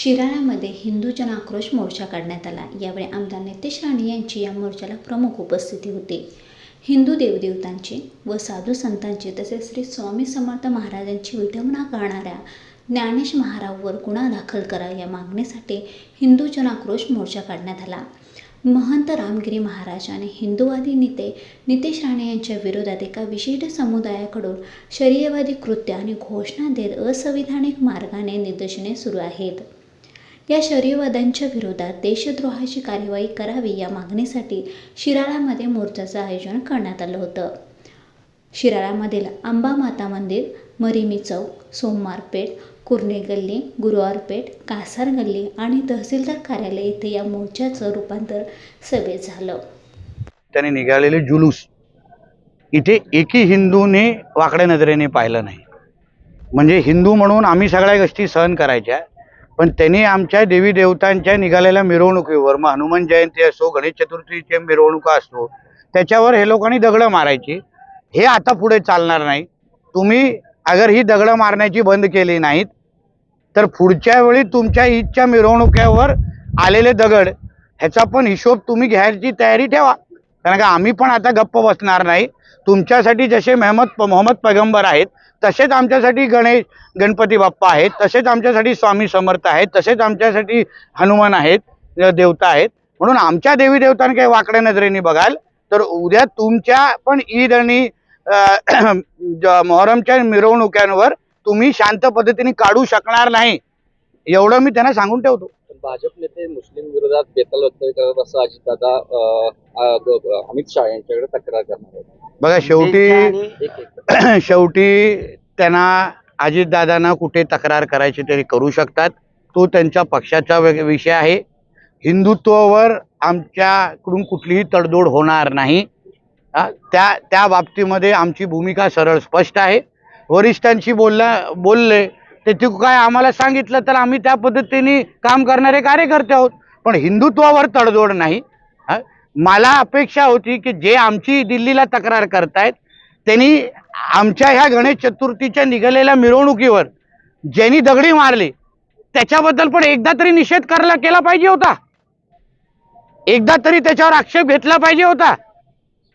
शिराळ्यामध्ये हिंदू जनाक्रोश मोर्चा काढण्यात आला. यावेळी आमदार नितेश राणे यांची या मोर्चाला प्रमुख उपस्थिती होती. हिंदू देवदेवतांची व साधू संतांची तसेच श्री स्वामी समर्थ महाराजांची विटंबना करणाऱ्या ज्ञानेश महाराजवर गुन्हा दाखल करा या मागणीसाठी हिंदू जनाक्रोश मोर्चा काढण्यात आला. महंत रामगिरी महाराज आणि हिंदूवादी नेते नितेश राणे यांच्या विरोधात एका विशिष्ट समुदायाकडून शरीयवादी कृत्य आणि घोषणा देत असंविधानिक मार्गाने निदर्शने सुरू आहेत. या शरीरवाद्यांच्या विरोधात देशद्रोहाची कार्यवाही करावी या मागणीसाठी शिराळामध्ये मोर्चाचं आयोजन करण्यात आलं होतं. शिराळामधील अंबा माता मंदिर मरिमी चौक सोमवार पेठ कुर्णे गल्ली गुरुवारपेठ कासार गल्ली आणि तहसीलदार कार्यालय येथे या मोर्चाचं रूपांतर सभेत झालं. त्याने निघालेले जुलूस इथे एकही हिंदूने वाकड्या नजरेने पाहिलं नाही. म्हणजे हिंदू म्हणून आम्ही सगळ्या गोष्टी सहन करायच्या पण त्यांनी आमच्या देवी देवतांच्या निघालेल्या मिरवणुकीवर मग हनुमान जयंती असो गणेश चतुर्थीच्या मिरवणुका असो त्याच्यावर हे लोकांनी दगडं मारायची. हे आता पुढे चालणार नाही. तुम्ही अगर ही दगडं मारण्याची बंद केली नाहीत तर पुढच्या वेळी तुमच्या ईदच्या मिरवणुकीवर आलेले दगड ह्याचा पण हिशोब तुम्ही घ्यायची तयारी ठेवा. कारण का आम्ही पण आता गप्प बसणार नाही. तुमच्यासाठी जसे मेहमद मोहम्मद पैगंबर आहेत तसेच आमच्यासाठी गणेश गणपती बाप्पा आहेत तसेच आमच्यासाठी स्वामी समर्थ आहेत तसेच आमच्यासाठी हनुमान आहेत देवता आहेत. म्हणून आमच्या देवी देवतांना काही वाकड्या नजरेने बघाल तर उद्या तुमच्या पण ईद आणि ज- मोहरमच्या मिरवणुक्यांवर तुम्ही शांत पद्धतीने काढू शकणार नाही. एवढं मी त्यांना सांगून ठेवतो. भाजप नेते मुस्लिम विरोधात बेताल व्यक्त करत असं अजितदादा अमित शहा यांच्याकडे तक्रार करणार आहेत. बघा शेवटी शेवटी त्यांना अजितदादांना कुठे तक्रार करायची तरी करू शकतात. तो त्यांच्या पक्षाचा विषय आहे. हिंदुत्वावर आमच्याकडून कुठलीही तडजोड होणार नाही. त्या त्या बाबतीमध्ये आमची भूमिका सरळ स्पष्ट आहे. वरिष्ठांशी बोलला बोलले ते ते काय आम्हाला सांगितलं तर आम्ही त्या पद्धतीने काम करणारे कार्यकर्ते आहोत. पण हिंदुत्वावर तडजोड नाही. मला अपेक्षा होती की जे आमची दिल्लीला तक्रार करतायत त्यांनी आमच्या ह्या गणेश चतुर्थीच्या निघालेल्या मिरवणुकीवर ज्यांनी दगडी मारली त्याच्याबद्दल पण एकदा तरी निषेध करायला केला पाहिजे होता. एकदा तरी त्याच्यावर आक्षेप घेतला पाहिजे होता.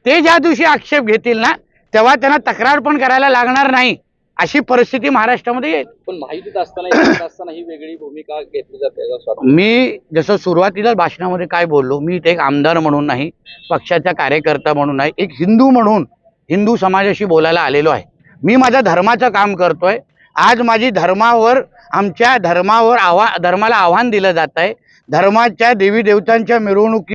ते ज्या दिवशी आक्षेप घेतील ना तेव्हा त्यांना तक्रार पण करायला लागणार नाही. अशी परिस्थिती महाराष्ट्रामध्ये येईल. पण माहितीत असताना ही वेगळी भूमिका घेतली जाते. मी जसं सुरुवातीला भाषणामध्ये काय बोललो मी इथे एक आमदार म्हणून नाही पक्षाचा कार्यकर्ता म्हणून नाही एक हिंदू म्हणून हिंदू समाजाशी बोलायला आलेलो आहे. मी माझ्या धर्माचं काम करतोय. आज माझी धर्मावर आमच्या धर्मावर आव्हा धर्माला आव्हान दिलं जात आहे धर्माच्या देवी देवतांच्या मिरवणुकी